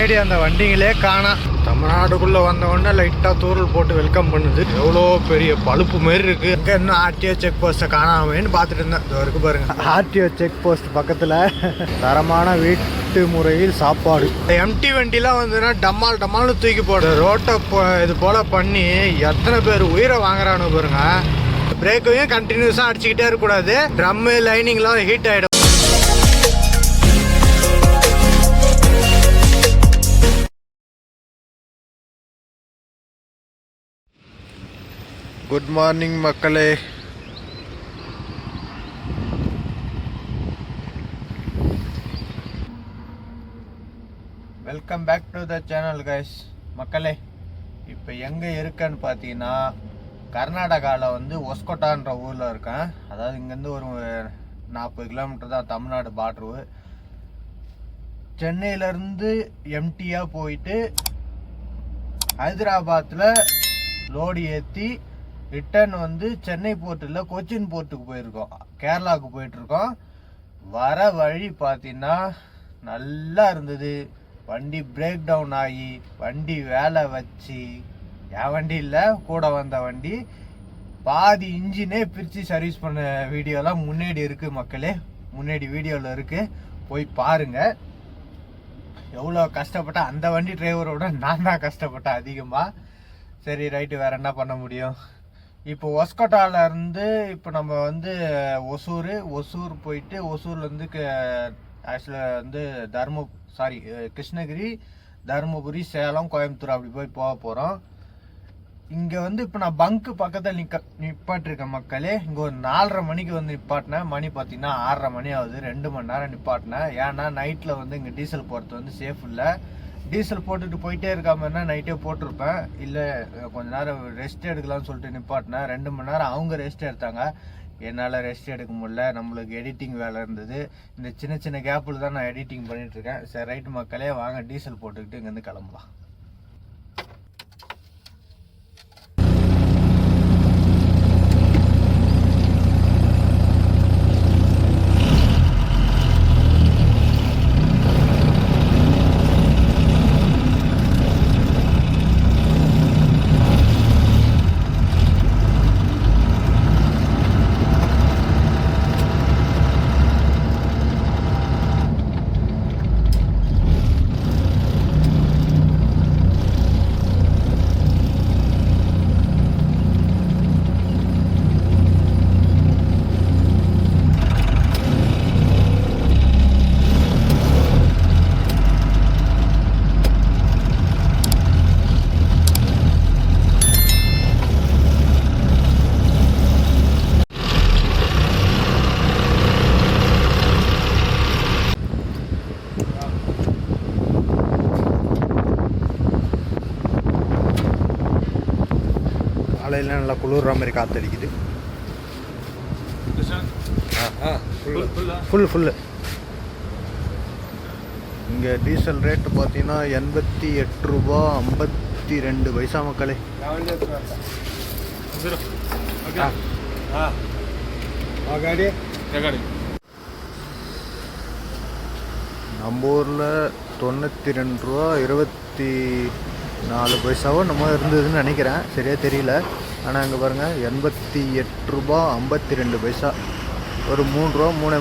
முன்னாடி அந்த வண்டிங்களே காணாம் தமிழ்நாடுக்குள்ள வந்த உடனே லைட்டா தூரல் போட்டு வெல்கம் பண்ணுது. எவ்வளோ பெரிய பழுப்பு மாதிரி இருக்கு. எங்க இன்னும் ஆர்டிஓ செக் போஸ்ட்டை காணாமேன்னு பார்த்துட்டு இருந்தேன். இதோ இருக்கு பாருங்க. ஆர்டிஓ செக் போஸ்ட் பக்கத்துல தரமான வீட்டு முறையில் சாப்பாடு. எம்டி வண்டிலாம் வந்துன்னா டம்மால் டம்மால்னு தூக்கி போடு. ரோட்டை போ- இது போல பண்ணி எத்தனை பேர் உயிரை வாங்குறானு பாருங்க. பிரேக்கையும் கண்டினியூஸாக அடிச்சுக்கிட்டே இருக்கக்கூடாது. ட்ரம்மு லைனிங்லாம் ஹீட் ஆகிடும் குட் மார்னிங் மக்களே. Welcome back to the channel guys மக்களே இப்போ எங்கே இருக்கேன்னு பார்த்தீங்கன்னா கர்நாடகாவில் வந்து ஒஸ்கோட்டான்ற ஊரில் இருக்கேன். அதாவது இங்கேருந்து ஒரு நாற்பது கிலோமீட்டர் தான் தமிழ்நாடு பார்டரு சென்னையிலேருந்து எம்டியாக போயிட்டு ஹைதராபாத்தில் லோடு ஏற்றி ரிட்டர்ன் வந்து சென்னை போர்ட்டில் கொச்சின் போர்ட்டுக்கு போயிருக்கோம். கேரளாவுக்கு போயிட்டுருக்கோம். வர வழி பார்த்தீங்கன்னா நல்லா இருந்தது. வண்டி பிரேக் டவுன் ஆகி வண்டி வேலை வச்சு என் வண்டி இல்லை கூட வந்த வண்டி. பாதி இன்ஜினே பிரித்து சர்வீஸ் பண்ண வீடியோலாம் முன்னாடி இருக்குது மக்களே. முன்னாடி வீடியோவில் இருக்குது போய் பாருங்கள் எவ்வளோ கஷ்டப்பட்ட அந்த வண்டி டிரைவரோட நான் தான் கஷ்டப்பட்டேன் அதிகமாக சரி ரைட்டு வேறு என்ன பண்ண முடியும்? இப்போ ஒஸ்கோட்டால இருந்து இப்போ நம்ம வந்து ஒசூர் ஒசூர் போயிட்டு ஒசூர்லேருந்து ஆக்சுவலாக வந்து தர்ம சாரி கிருஷ்ணகிரி தருமபுரி சேலம் கோயம்புத்தூர் அப்படி போய் போக போகிறோம் இங்கே வந்து இப்போ நான் பங்க்கு பக்கத்தில் நிக்க நிப்பாட்டிருக்கேன் மக்களே இங்கே ஒரு நாலரை மணிக்கு வந்து நிப்பாட்டினேன். மணி பார்த்தீங்கன்னா ஆறரை மணி ஆகுது. ரெண்டு மணி நேரம் நிப்பாட்டினேன். ஏன்னா நைட்டில் வந்து இங்கே டீசல் போகிறது வந்து சேஃப் இல்லை. டீசல் போட்டுட்டு போயிட்டே இருக்காமன்னா நைட்டே போட்டிருப்பேன். இல்லை கொஞ்ச நேரம் ரெஸ்ட் எடுக்கலாம்னு சொல்லிட்டு நிப்பாட்டினேன். ரெண்டு மணி நேரம் அவங்க ரெஸ்ட் எடுத்தாங்க. என்னால் ரெஸ்ட் எடுக்க முடியல. நம்மளுக்கு எடிட்டிங் வேலை இருந்தது. இந்த சின்ன சின்ன கேப்பில் தான் நான் எடிட்டிங் பண்ணிகிட்ருக்கேன் சரி ரைட்டு மக்களே வாங்க டீசல் போட்டுக்கிட்டு இங்கேருந்து கிளம்பலாம் காலையில் நல்லா குளிர்ற மாதிரி காற்றடிக்குது ஃபுல் ஃபுல்லு இங்கே டீசல் ரேட்டு பார்த்தீங்கன்னா எண்பத்தி எட்டு ரூபா ஐம்பத்தி ரெண்டு பைசா மக்களே. நம்ம ஊரில் தொண்ணூற்றி ரெண்டு ரூபா இருபத்தி நாலு பைசாவோ நம்ம இருந்ததுன்னு நினைக்கிறேன். சரியா தெரியல. ஆனால் இங்கே பாருங்கள் எண்பத்தி எட்டு ரூபா ஐம்பத்தி ரெண்டு பைசா. ஒரு மூணு ரூபா மூணு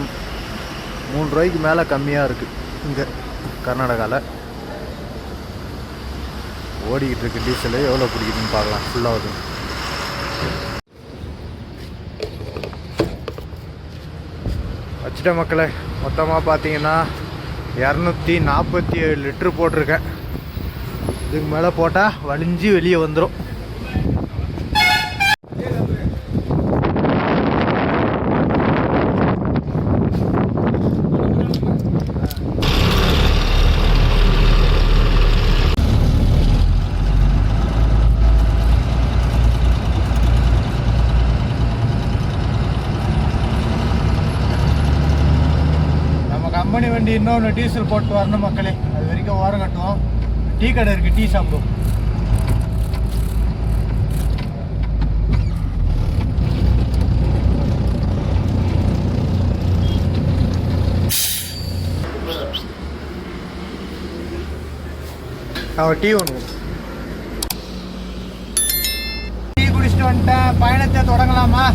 மூணு ரூபாய்க்கு மேலே கம்மியாக இருக்குது இங்கே கர்நாடகாவில் ஓடிக்கிட்டு இருக்கு டீசல் எவ்வளோ பிடிக்குதுன்னு பார்க்கலாம். ஃபுல்லாகுது வச்சுட்ட மக்களை மொத்தமாக பார்த்தீங்கன்னா இரநூத்தி நாற்பத்தி ஏழு லிட்ரு போட்டிருக்கேன். இதுக்கு மேலே போட்டால் வலிஞ்சு வெளியே வந்துடும் நம்ம கம்பெனி வண்டி இன்னொன்று டீசல் போட்டு வரணும் மக்களே. அது வரைக்கும் ஓரம் கட்டுவோம். டீ கடை இருக்குது டீ சாப்பிடுவோம் அவன் டீ ஒன்று டீ குடிச்சிட்டு வந்துட்டேன். பயணத்தை தொடங்கலாமா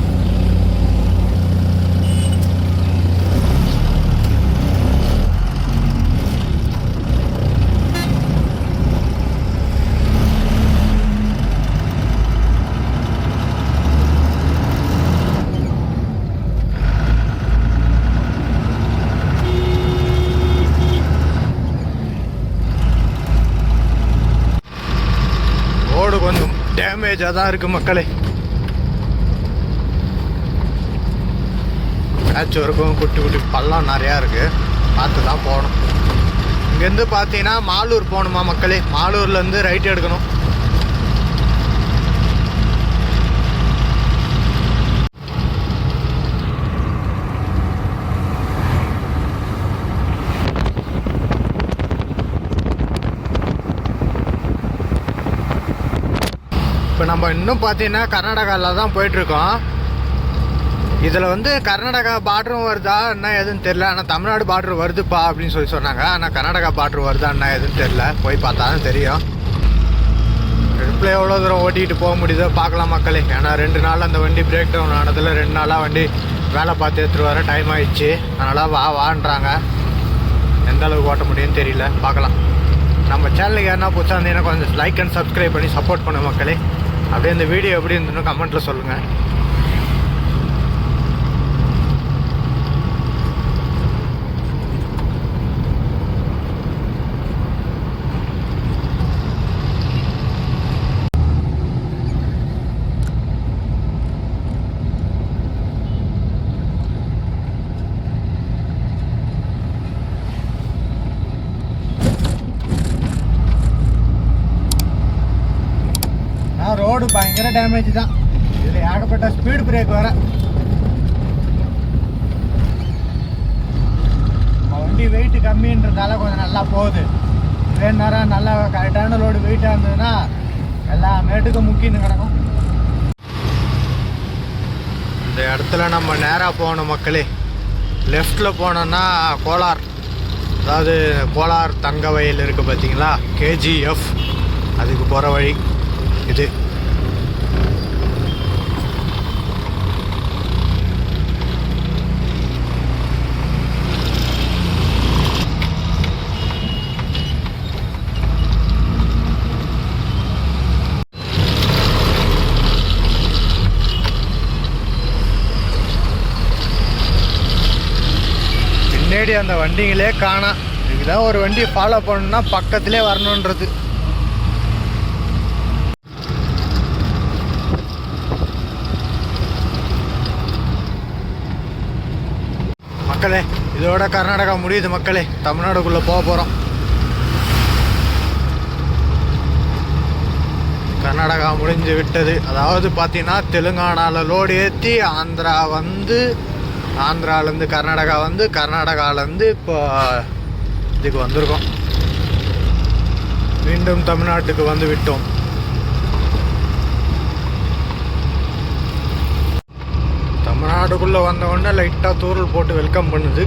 ரோடு கொஞ்சம் டேமேஜாக தான் இருக்கு மக்களே. பேட்ச் வரைக்கும் குட்டி குட்டி பள்ளம் நிறையா இருக்கு. பார்த்து தான் போகணும். இங்கேருந்து பார்த்தீங்கன்னா மாலூர் போகணுமா மக்களே? மாலூர்லேருந்து ரைட் எடுக்கணும். இப்போ நம்ம இன்னும் பார்த்தீங்கன்னா கர்நாடகாவில் தான் போயிட்டுருக்கோம். இதில் வந்து கர்நாடகா பார்டரும் வருதா என்ன எதுன்னு தெரில ஆனால் தமிழ்நாடு பார்டர் வருதுப்பா அப்படின்னு சொல்லி சொன்னாங்க. ஆனால் கர்நாடகா பார்டர் வருதா என்ன எதுன்னு தெரில போய் பார்த்தா தான் தெரியும் ட்ரிப்பில் எவ்வளோ தூரம் ஓட்டிகிட்டு போக முடியுதோ பார்க்கலாம் மக்களே. ஏன்னா ரெண்டு நாள் அந்த வண்டி பிரேக் டவுன் ஆனதில் ரெண்டு நாளாக வண்டி வேலை பார்த்து எடுத்துகிட்டு வர டைம் ஆயிடுச்சு. அதனால் வா வான்றாங்க. எந்த அளவுக்கு ஓட்ட முடியும்னு தெரியல. பார்க்கலாம். நம்ம சேனலுக்கு யாருன்னா புதுசாக இருந்தீங்கன்னா கொஞ்சம் லைக் அண்ட் சப்ஸ்கிரைப் பண்ணி சப்போர்ட் பண்ண மக்களே. அப்படியே இந்த வீடியோ எப்படி இருந்ததுன்னு கமெண்ட்டில் சொல்லுங்கள் ரோடு பயங்கர டேமேஜ் தான். இதில் ஏகப்பட்ட ஸ்பீடு பிரேக் வர வண்டி வெயிட் கம்மின்றதால கொஞ்சம் நல்லா போகுது. இதே நேரம் நல்லா கரெக்டான லோடு வெயிட்டாக இருந்ததுன்னா எல்லா மேட்டுக்கும் முக்கின்னு கிடக்கும். இந்த இடத்துல நம்ம நேராக போகணும் மக்களே. லெஃப்டில் போனோன்னா கோலார். அதாவது கோலார் தங்க வயல் இருக்குது பார்த்தீங்களா கேஜிஎஃப் அதுக்கு போகிற வழி இது. பின்னாடி அந்த வண்டிங்களே காணாம் இதுதான் ஒரு வண்டி ஃபாலோ பண்ணணும்னா பக்கத்திலே வரணுன்றது. மக்களே இதோட கர்நாடகா முடியுது மக்களே. தமிழ்நாடுக்குள்ளே போக போகிறோம் கர்நாடகா முடிஞ்சு விட்டது. அதாவது பார்த்தீங்கன்னா தெலுங்கானாவில் லோடு ஏற்றி ஆந்திரா வந்து ஆந்திராலேருந்து கர்நாடகா வந்து கர்நாடகாலேருந்து இப்போ இதுக்கு வந்திருக்கோம். மீண்டும் தமிழ்நாட்டுக்கு வந்து விட்டோம். தமிழ்நாடுக்குள்ளே வந்த உடனே லைட்டாக தூரல் போட்டு வெல்கம் பண்ணுது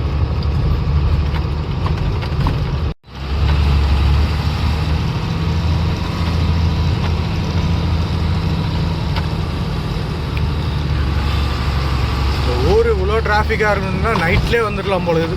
இந்த ஊர் இவ்வளோ டிராஃபிக்காக இருக்கணும்னா நைட்லேயே வந்துடலாம் போல இது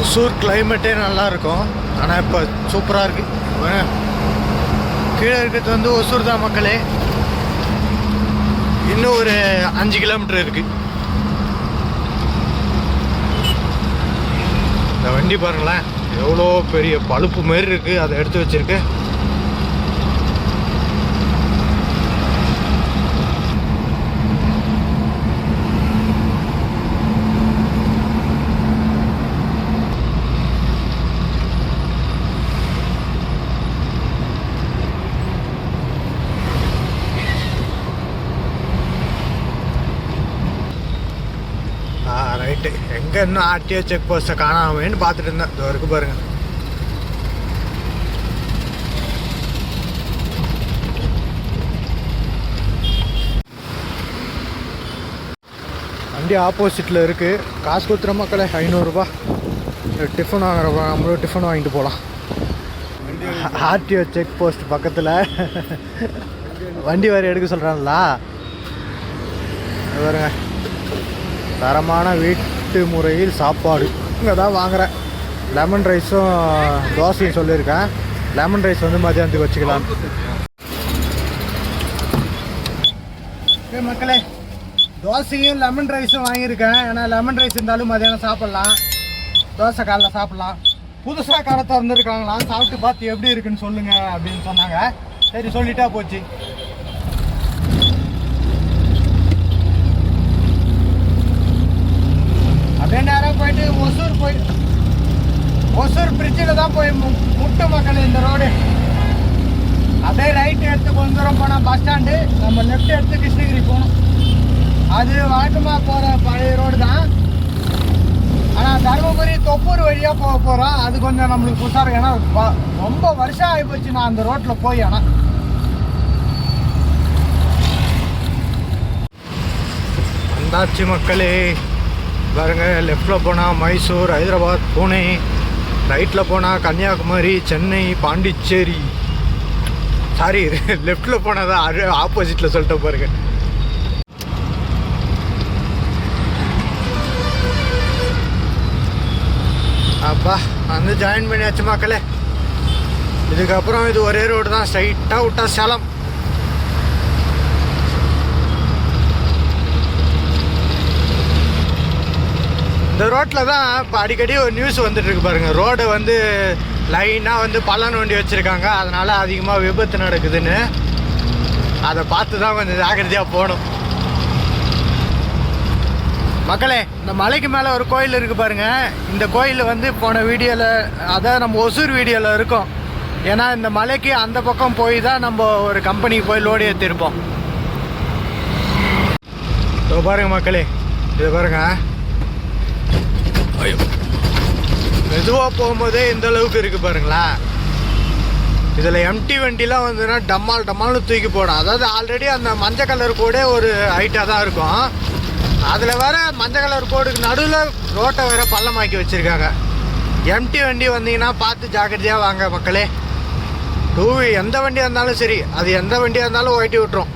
ஒசூர் கிளைமேட்டே நல்லா இருக்கும் ஆனால் இப்போ சூப்பராக இருக்குது கீழே இருக்கிறது வந்து ஒசூர்தா மக்களே. இன்னும் ஒரு அஞ்சு கிலோமீட்டர் இருக்குது இந்த வண்டி பாருங்களேன். எவ்வளோ பெரிய பழுப்பு மாரி இருக்குது அதை எடுத்து வச்சிருக்கு. போகலான்ட்டு இன்னும் ஆர்டிஓ செக் போஸ்ட்டை காணாமேன்னு பார்த்துட்டு இருந்தேன். இது வரைக்கும் பாருங்கள் வண்டி ஆப்போசிட்டில் இருக்குது காசு கொடுத்துற மக்களே ஐநூறுரூபா டிஃபன் வாங்குறப்ப நம்மளும் டிஃபன் வாங்கிட்டு போகலாம் ஆர்டிஓ செக் போஸ்ட் பக்கத்தில். வண்டி வேறு எடுக்க சொல்கிறாங்களா பாருங்க. தரமான வீட்டு முறையில் சாப்பாடு. இங்கே தான் வாங்குகிறேன் லெமன் ரைஸும் தோசையும் சொல்லியிருக்கேன். லெமன் ரைஸ் வந்து மதியானத்துக்கு வச்சுக்கலாம். மக்களே தோசையும் லெமன் ரைஸும் வாங்கியிருக்கேன். ஏன்னா லெமன் ரைஸ் இருந்தாலும் மதியானம் சாப்பிட்லாம். தோசை காலைல சாப்பிட்லாம். புதுசாக கடை திறந்துருக்காங்களா சாப்பிட்டு பார்த்து எப்படி இருக்குன்னு சொல்லுங்கள் அப்படின்னு சொன்னாங்க. சரி சொல்லிட்டா போச்சு. அப்படியே நேரம் போயிட்டு ஒசூர் போய் ஒசூர் பிரிட்ஜில் தான் போய் மு- முட்டு மக்கள் இந்த ரோடு அப்படியே ரைட்டு எடுத்து கொஞ்சம் தூரம் போனால் பஸ் ஸ்டாண்டு நம்ம லெஃப்ட் எடுத்து கிருஷ்ணகிரி போகணும். அது வழக்கமாக போகிற பழைய ரோடு தான். ஆனால் தருமபுரி தொப்பூர் வழியாக போக போகிறோம் அது கொஞ்சம் நம்மளுக்கு புதுசாக இருக்கு. ஏன்னா ரொம்ப வருஷம் ஆகிப்போச்சு நான் அந்த ரோட்டில் போய். ஆனால் வந்தாச்சு மக்களே. பாருங்கள் லெஃப்டில் போனால் மைசூர் ஹைதராபாத் பூனே ரைட்டில் போனால் கன்னியாகுமரி சென்னை பாண்டிச்சேரி. சாரி லெஃப்டில் போனால் தான் அது ஆப்போசிட்டில் சொல்லிட்டு பாருங்கள் அப்பா வந்து ஜாயின் பண்ணியாச்சு மக்களே. இதுக்கப்புறம் இது ஒரே ரோடு தான் ஸ்ட்ரைட்டாக விட்டா சேலம். இந்த ரோட்டில் தான் இப்போ அடிக்கடி ஒரு நியூஸ் வந்துட்டுருக்கு பாருங்கள் ரோடு வந்து லைனாக வந்து பள்ளம் வண்டி வச்சுருக்காங்க. அதனால் அதிகமாக விபத்து நடக்குதுன்னு அதை பார்த்து தான் கொஞ்சம் ஜாக்கிரதையாக போகணும். மக்களே இந்த மலைக்கு மேலே ஒரு கோயில் இருக்குது பாருங்கள் இந்த கோயில் வந்து போன வீடியோவில் அதான் நம்ம ஒசூர் வீடியோவில் இருக்கும். ஏன்னா இந்த மலைக்கு அந்த பக்கம் போய் தான் நம்ம ஒரு கம்பெனிக்கு போய் லோடு ஏற்றிருப்போம் இதோ பாருங்கள் மக்களே இது பாருங்கள் ஐயோ. மெதுவாக போகும்போதே இந்த அளவுக்கு இருக்கு பாருங்களா. இதில் எம்டி வண்டிலாம் வந்துன்னா டம்மால் டம்மால்னு தூக்கி போடும். அதாவது ஆல்ரெடி அந்த மஞ்சள் கலர் கூட ஒரு ஹைட்டாக தான் இருக்கும். அதில் வேற மஞ்சள் கலர் கோடுக்கு நடுவில் ரோட்டை வேற பள்ளமாக்கி வச்சுருக்காங்க. எம்டி வண்டி வந்தீங்கன்னா பார்த்து ஜாக்கிரதையாக வாங்க மக்களே. டூ எந்த வண்டியாக இருந்தாலும் சரி அது எந்த வண்டியாக இருந்தாலும் ஓட்டி விட்டுரும்.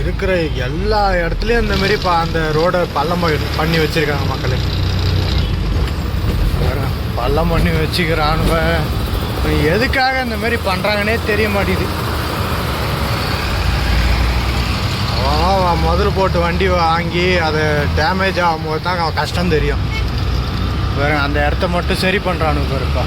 இருக்கிற எல்லா இடத்துலையும் இந்த மாதிரி இப்போ அந்த ரோடை பள்ளம் பண்ணி வச்சுருக்காங்க மக்களே. பள்ளம் பண்ணி வச்சுக்கிறானுவ. எதுக்காக இந்த மாதிரி பண்ணுறாங்கன்னே தெரிய மாட்டேங்குது. அவன் அவன் போட்டு வண்டி வாங்கி அது டேமேஜ் ஆகும்போது தான் அவன் கஷ்டம் தெரியும். வேறு அந்த இடத்த மட்டும் சரி பண்ணுறானு பாருப்பா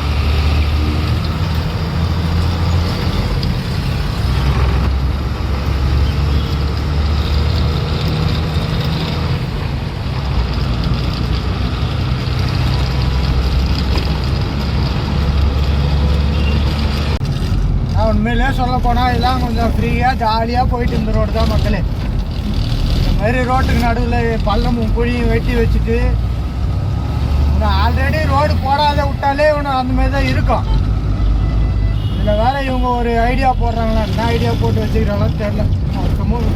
நான் உண்மையிலே சொல்ல போனால் இதெல்லாம் கொஞ்சம் ஃப்ரீயாக ஜாலியாக போயிட்டு இந்த ரோடு தான் மக்களே. இந்த மாதிரி ரோட்டுக்கு நடுவில் பள்ளமும் குழியும் வெட்டி வச்சுட்டு இவனை ஆல்ரெடி ரோடு போடாத விட்டாலே இவனை அந்த மாதிரி தான் இருக்கும். இதில் வேற இவங்க ஒரு ஐடியா போடுறாங்களா? என்ன ஐடியா போட்டு வச்சுக்கிறாங்களோ தெரில மொத்தமும்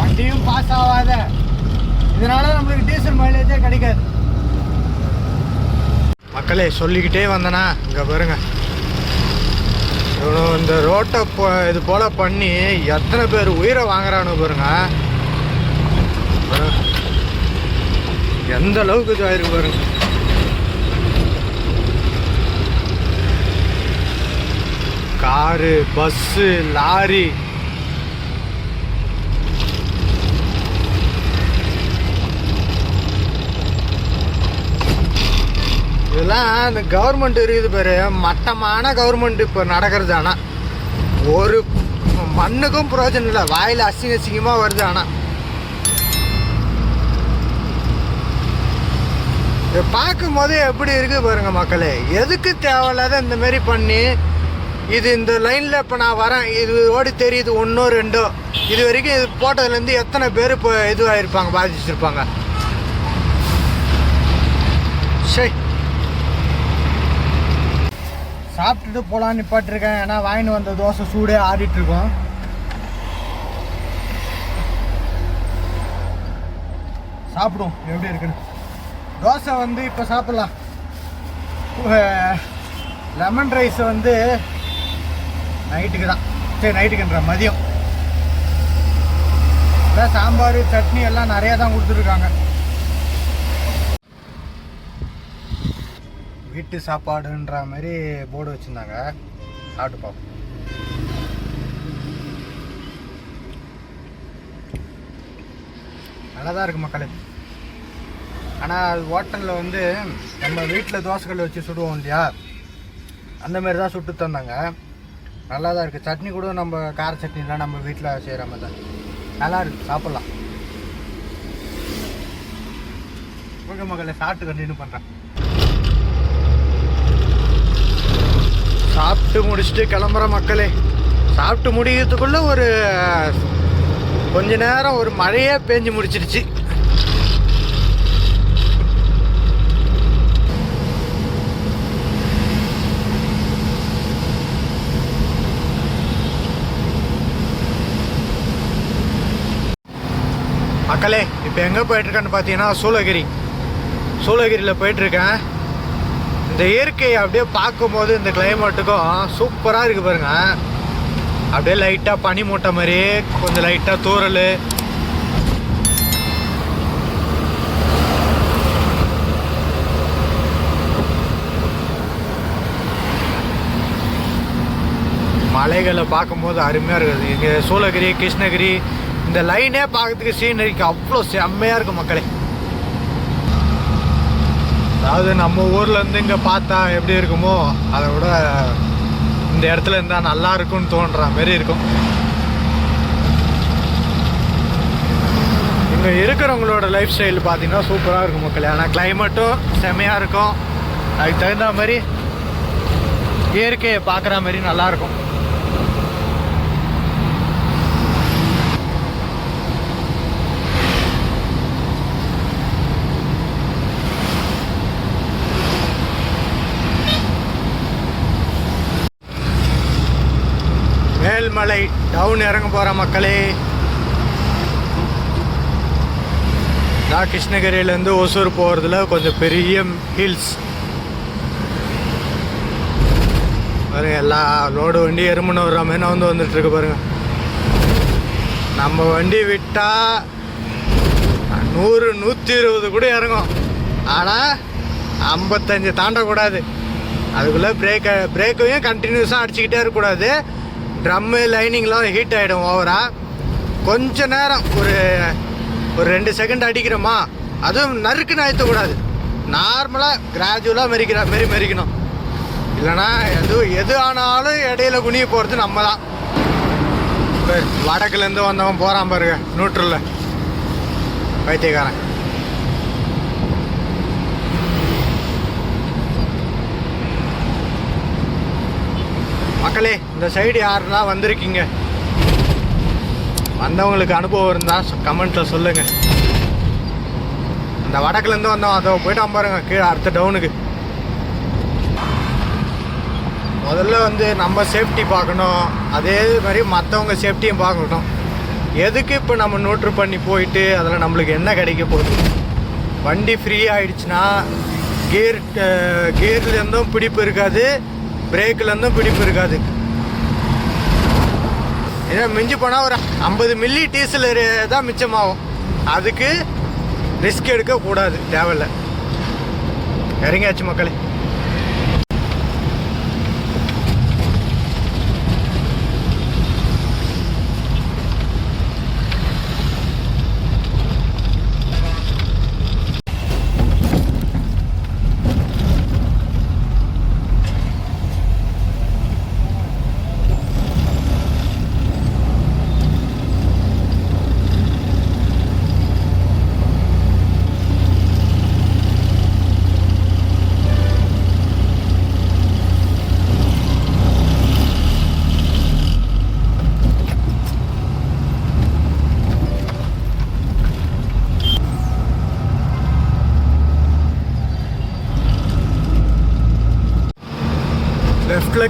வண்டியும் பாஸ் ஆகாத. இதனால நம்மளுக்கு டீசல் மைலேஜே கிடைக்காது. மக்களே சொல்லிக்கிட்டே வந்தேனா இங்கே பாருங்கள் இவனும் இந்த ரோட்டை போ இது போல் பண்ணி எத்தனை பேர் உயிரை வாங்குறானு பாருங்க. எந்த அளவுக்கு இதாயிருக்கு பாருங்க காரு பஸ்ஸு லாரி இதெல்லாம் இந்த கவர்மெண்ட் இருக்குது பேர். மட்டமான கவர்மெண்ட் இப்போ நடக்கிறது ஆனால் ஒரு மண்ணுக்கும் பிரயோஜனம் இல்லை. வாயில் அசிங்க அசிங்கமாக வருது ஆனால் இதை பார்க்கும் எப்படி இருக்குது பாருங்க மக்களே. எதுக்கு தேவையில்லாத இந்த மாதிரி பண்ணி இது இந்த லைனில் இப்போ நான் வரேன். இது ஓடி தெரியுது ஒன்றோ ரெண்டோ. இது வரைக்கும் இது போட்டதுலேருந்து எத்தனை பேர் இப்போ இதுவாகிருப்பாங்க பாதிச்சிருப்பாங்க சரி சாப்பிட்டுட்டு போகலான்னு நிப்பாட்டிருக்கேன். ஏன்னா வாங்கிட்டு வந்த தோசை சூடே ஆடிட்டு இருக்கோம். சாப்பிடுவோம் எப்படி இருக்குன்னு. தோசை வந்து இப்போ சாப்பிட்லாம். லெமன் ரைஸ் வந்து நைட்டுக்கு தான் சரி நைட்டுக்குன்ற மதியம். இதான் சாம்பார் சட்னி எல்லாம் நிறையா தான் கொடுத்துருக்காங்க. வீட்டு சாப்பாடுன்ற மாதிரி போர்டு வச்சுருந்தாங்க. சாப்பிட்டு பார்ப்போம். நல்லா தான் இருக்கு மக்களே. ஆனால் ஹோட்டலில் வந்து நம்ம வீட்டில் தோசைக்கல் வச்சு சுடுவோம் இல்லையா? அந்த மாதிரி தான் சுட்டு தந்தாங்க. நல்லா தான் இருக்குது சட்னி கூட நம்ம கார சட்னிலாம் நம்ம வீட்டில் செய்கிற மாதிரி தான். நல்லா இருக்குது சாப்பிட்லாம். ஓகே மக்களை சாப்பிட்டு கண்டினியூ பண்ணுறேன் சாப்பிட்டு முடிச்சுட்டு கிளம்புற மக்களே. சாப்பிட்டு முடிக்கிறதுக்குள்ள ஒரு கொஞ்ச நேரம் ஒரு மழையே பேஞ்சு முடிச்சிருச்சு. மக்களே இப்போ எங்கே போயிட்டுருக்கேன்னு பார்த்தீங்கன்னா சூளகிரி. சூளகிரியில் போயிட்டுருக்கேன் இந்த இயற்கையை அப்படியே பார்க்கும்போது இந்த கிளைமேட்டுக்கும் சூப்பராக இருக்குது பாருங்க. அப்படியே லைட்டாக பனி மூட்டை மாதிரி கொஞ்சம் லைட்டாக தூறல். மலைகளை பார்க்கும்போது அருமையாக இருக்குது. இங்கே சூளகிரி கிருஷ்ணகிரி இந்த லைனே பார்க்கறதுக்கு சீனரிக்கு அவ்வளோ செம்மையாக இருக்கும் மக்களே. அதாவது நம்ம ஊர்ல இருந்து இங்க பார்த்தா எப்படி இருக்குமோ அதை விட இந்த இடத்துல இருந்தா நல்லா இருக்கும்னு தோன்ற மாதிரி இருக்கும். இங்க இருக்கிறவங்களோட லைஃப் ஸ்டைல் பார்த்தீங்கன்னா சூப்பராக இருக்கும் மக்கள். ஆனால் கிளைமேட்டும் செமையாக இருக்கும். அதுக்கு தகுந்த மாதிரி இயற்கையை பார்க்குற மாதிரி நல்லா இருக்கும் டவுன் இறங்க போகிற மக்களே. நான் கிருஷ்ணகிரியிலேருந்து ஒசூர் போகிறதுல கொஞ்சம் பெரிய ஹில்ஸ் பாருங்க எல்லா லோடு வண்டி எறும்புன்னு வர்ற மாதிரி வந்து வந்துட்டு இருக்கு பாருங்க. நம்ம வண்டி விட்டா நூறு நூற்றி இருபது கூட இறங்கும். ஆனால் ஐம்பத்தஞ்சு தாண்டக்கூடாது. அதுக்குள்ளே பிரேக்கை பிரேக்கையும் கண்டினியூஸாக அடிச்சுக்கிட்டே இருக்கக்கூடாது. ட்ரம்மு லைனிங்லாம் ஹீட் ஆகிடும் ஓவராக கொஞ்ச நேரம் ஒரு ஒரு ரெண்டு செகண்ட் அடிக்கிறோமா? அதுவும் நறுக்குன்னு அழுத்தக்கூடாது நார்மலாக கிராஜுவலாக மெரிக்கிற மாரி மெரிக்கணும். இல்லைனா எது எது ஆனாலும் இடையில குனிய போகிறது நம்ம தான் வடக்குலேருந்து வந்தவன் போகிறான் பாருங்க நியூட்ரலில் பைத்தியக்காரன். மக்களே இந்த சைடு யாருன்னா வந்திருக்கீங்க? வந்தவங்களுக்கு அனுபவம் இருந்தால் கமெண்ட்டில் சொல்லுங்கள் இந்த வடக்குலேருந்து வந்தோம் அதை போயிட்டு பாருங்க கீழே அடுத்த டவுனுக்கு முதல்ல வந்து நம்ம சேஃப்டி பார்க்கணும். அதே மாதிரி மற்றவங்க சேஃப்டியும் பார்க்கணும். எதுக்கு இப்போ நம்ம நோட்ரு பண்ணி போயிட்டு அதில் நம்மளுக்கு என்ன கிடைக்க போகுது? வண்டி ஃப்ரீ ஆகிடுச்சுன்னா கியர் கியர்லேருந்தும் பிடிப்பு இருக்காது. பிரேக்லேருந்தும் பிடிப்பு இருக்காது. ஏன்னா மிஞ்சி போனால் ஒரு ஐம்பது மில்லி டீசல் தான் மிச்சமாகும். அதுக்கு ரிஸ்க் எடுக்கக்கூடாது தேவையில்ல. இறங்கியாச்சு மக்களே.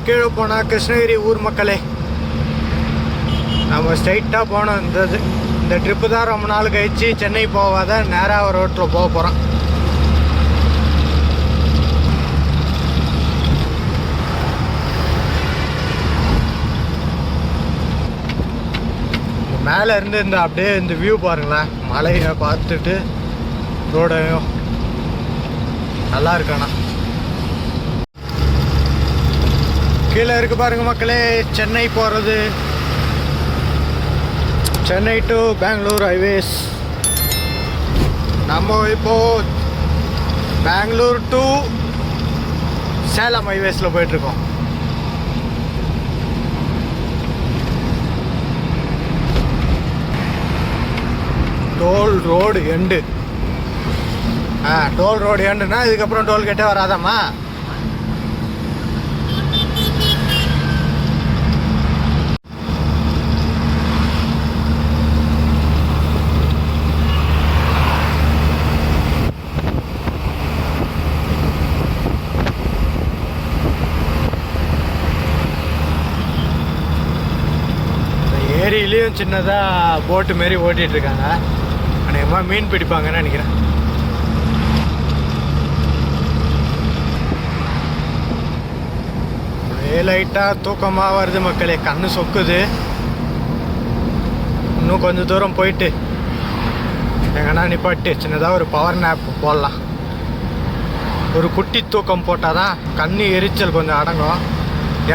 கீழே போனால் கிருஷ்ணகிரி ஊர் மக்களே. நம்ம ஸ்ட்ரைட்டாக போனோம். இந்த இது இந்த ட்ரிப்பு தான் ரொம்ப நாள் கழிச்சு சென்னை போவாத நேராக ரோட்டில் போக போகிறோம் மேலே இருந்து இந்த அப்படியே இந்த வியூ பாருங்களேன். மலையை பார்த்துட்டு ரோடையும் நல்லா இருக்காண்ணா கீழே இருக்கு பாருங்க மக்களே சென்னை போகிறது சென்னை டு பெங்களூர் ஹைவேஸ் நம்ம இப்போ பெங்களூர் டு சேலம் ஹைவேஸில் போயிட்டுருக்கோம். டோல் ரோடு எண்டு ஆ டோல் ரோடு எண்டுனா இதுக்கப்புறம் டோல்கேட்டே வராதாம்மா இந்த ஏரியிலையும் சின்னதாக போட்டு மாரி ஓட்டிகிட்டு இருக்காங்க அநேகமாக மீன் பிடிப்பாங்கன்னு நினைக்கிறேன். ஒரே லைட்டாக தூக்கமாக வருது மக்களே. கண்ணு சொக்குது. இன்னும் கொஞ்சம் தூரம் போயிட்டு எங்கன்னா நிப்பாட்டு. சின்னதாக ஒரு பவர் நேப் போடலாம். ஒரு குட்டி தூக்கம் போட்டால் தான் கண்ணு எரிச்சல் கொஞ்சம் அடங்கும்.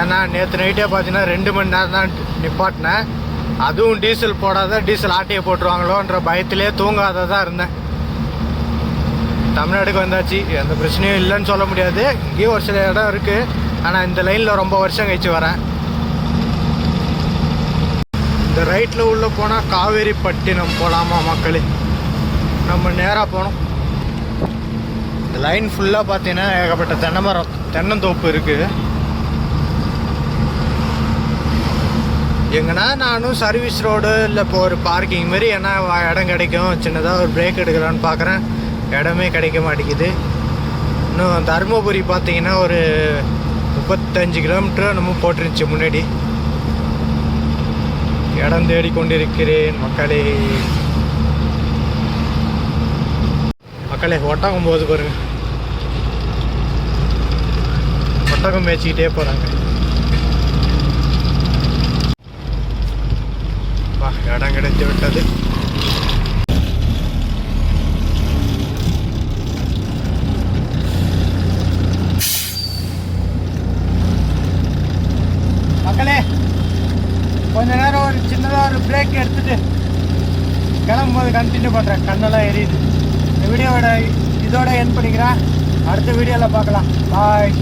ஏன்னா நேற்று நைட்டே பார்த்தீங்கன்னா ரெண்டு மணி நேரம் தான் நிப்பாட்டினேன். அதுவும் டீசல் போடாத டீசல் ஆட்டையை போட்டுருவாங்களோன்ற பயத்திலே தூங்காத தான் இருந்தேன். தமிழ்நாடுக்கு வந்தாச்சு எந்த பிரச்சனையும் இல்லைன்னு சொல்ல முடியாது. இங்கேயும் ஒரு சில இடம் இருக்குது ஆனால் இந்த லைனில் ரொம்ப வருஷம் கழிச்சு வரேன். இந்த ரைட்டில் உள்ளே போனால் காவேரி பட்டினம் போகலாமா மக்களே? நம்ம நேராக போனோம் இந்த லைன் ஃபுல்லாக பார்த்தீங்கன்னா ஏகப்பட்ட தென்னை மரம் தென்னந்தோப்பு இருக்குது எங்கன்னா நானும் சர்வீஸ் ரோடு இல்லை இப்போ ஒரு பார்க்கிங் மாதிரி ஏன்னா இடம் கிடைக்கும். சின்னதாக ஒரு பிரேக் எடுக்கலான்னு பார்க்குறேன் இடமே கிடைக்க மாட்டேங்குது. இன்னும் தருமபுரி பார்த்தீங்கன்னா ஒரு முப்பத்தஞ்சு கிலோமீட்டர் நம்ம போட்டுருந்துச்சு முன்னாடி. இடம் தேடிக்கொண்டிருக்கிறேன் மக்களே. மக்களே ஒட்டகம் போகுது பாருங்க. ஒட்டகம் மேய்ச்சிக்கிட்டே போகிறாங்க இடம் கிடைத்து விட்டது. மக்களே கொஞ்ச நேரம் ஒரு சின்னதாக ஒரு பிரேக் எடுத்துட்டு கிளம்பும்போது கண்டினியூ பண்ணுறேன் கண்ணெல்லாம் எரியுது. இந்த வீடியோவோட இதோட என் பண்ணிக்கிறேன். அடுத்த வீடியோவில் பார்க்கலாம். பாய்